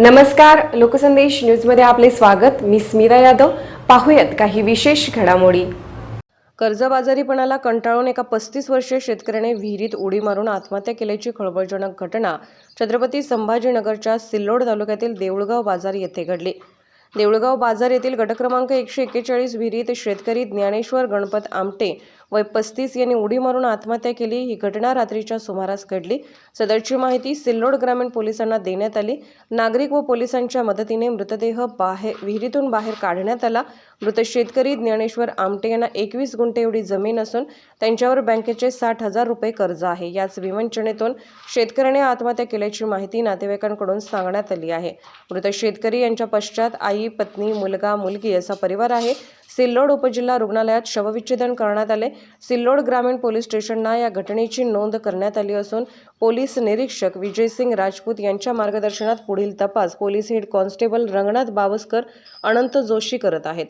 नमस्कार लोकसंदेश न्यूजमध्ये आपले स्वागत. मी स्मिता यादव. पाहूयात काही विशेष घडामोडी. कर्जबाजारीपणाला कंटाळून एका पस्तीस वर्षीय शेतकऱ्याने विहिरीत उडी मारून आत्महत्या केल्याची खळबळजनक घटना छत्रपती संभाजीनगरच्या सिल्लोड तालुक्यातील देऊळगाव बाजार येथे घडली. देऊळगाव बाजार येथील गट क्रमांक एकशे एक्केचाळीस विहिरीत शेतकरी ज्ञानेश्वर गणपत आमटे वय पस्तीस यांनी उडी मारून आत्महत्या केली. ही घटना रात्रीच्या सुमारास घडली. सदरची माहिती सिल्लोड ग्रामीण पोलिसांना देण्यात आली. नागरिक व पोलिसांच्या मदतीने मृतदेह बाहेर विहिरीतून बाहेर काढण्यात आला. मृत शेतकरी ज्ञानेश्वर आमटे यांना एकवीस गुंठे एवढी जमीन असून त्यांच्यावर बँकेचे साठ हजार रुपये कर्ज आहे. याच विवंचनेतून शेतकऱ्याने आत्महत्या केल्याची माहिती नातेवाईकांकडून सांगण्यात आली आहे. मृत शेतकरी यांच्या पश्चात आई पत्नी मुलगा मुलगी असा परिवार आहे. सिल्लोड उपजिल्हा रुग्णालयात शवविच्छेदन करण्यात आले. सिल्लोड ग्रामीण पोलीस स्टेशनना या घटनेची नोंद करण्यात आली असून पोलीस निरीक्षक विजयसिंग राजपूत यांच्या मार्गदर्शनात पुढील तपास police head constable Ranganath Bawaskar Anant Joshi करत आहेत.